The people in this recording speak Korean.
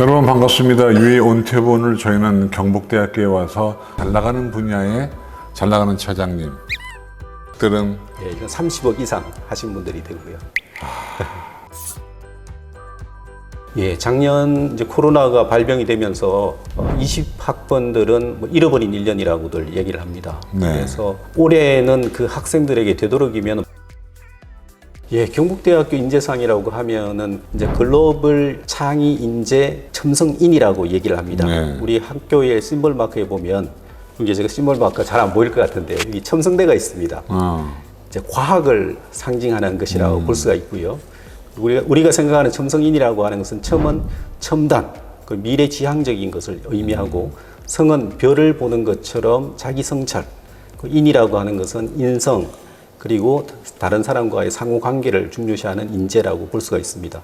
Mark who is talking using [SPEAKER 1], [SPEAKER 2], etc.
[SPEAKER 1] 여러분 반갑습니다. 유해 온태본을 저희는 경북대학교에 와서 잘 나가는 분야에 잘 나가는 처장님 들은
[SPEAKER 2] 예, 이건 30억 이상 하신 분들이 되고요. 예, 작년 이제 코로나가 발병이 되면서 20학번들은 뭐 잃어버린 1년이라고들 얘기를 합니다.
[SPEAKER 1] 네.
[SPEAKER 2] 그래서 올해는 그 학생들에게 되도록이면 예, 경북대학교 인재상이라고 하면은 이제 글로벌 창의 인재 첨성인이라고 얘기를 합니다.
[SPEAKER 1] 네.
[SPEAKER 2] 우리 학교의 심벌 마크에 보면 이게 제가 심벌 마크가 잘 안 보일 것 같은데 여기 첨성대가 있습니다.
[SPEAKER 1] 어,
[SPEAKER 2] 이제 과학을 상징하는 것이라고 볼 수가 있고요. 우리가, 우리가 생각하는 첨성인이라고 하는 것은 첨은 첨단, 그 미래 지향적인 것을 의미하고 성은 별을 보는 것처럼 자기 성찰, 그 인이라고 하는 것은 인성, 그리고 다른 사람과의 상호 관계를 중요시하는 인재라고 볼 수가 있습니다.